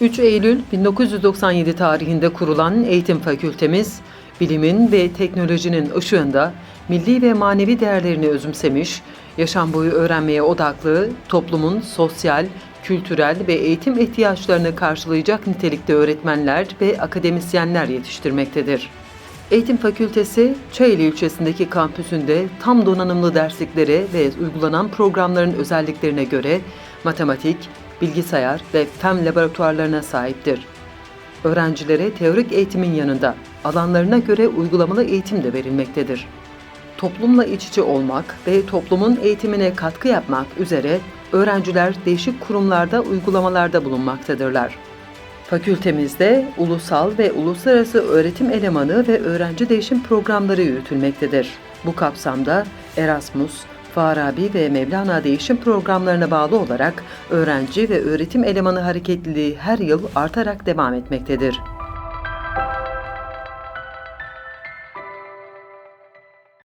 3 Eylül 1997 tarihinde kurulan eğitim fakültemiz, bilimin ve teknolojinin ışığında milli ve manevi değerlerini özümsemiş, yaşam boyu öğrenmeye odaklı, toplumun sosyal, kültürel ve eğitim ihtiyaçlarını karşılayacak nitelikte öğretmenler ve akademisyenler yetiştirmektedir. Eğitim Fakültesi, Çayeli ilçesindeki kampüsünde tam donanımlı dersliklere ve uygulanan programların özelliklerine göre matematik, bilgisayar ve fen laboratuvarlarına sahiptir. Öğrencilere teorik eğitimin yanında alanlarına göre uygulamalı eğitim de verilmektedir. Toplumla iç içe olmak ve toplumun eğitimine katkı yapmak üzere öğrenciler değişik kurumlarda uygulamalarda bulunmaktadırlar. Fakültemizde ulusal ve uluslararası öğretim elemanı ve öğrenci değişim programları yürütülmektedir. Bu kapsamda Erasmus, Farabi ve Mevlana değişim programlarına bağlı olarak öğrenci ve öğretim elemanı hareketliliği her yıl artarak devam etmektedir.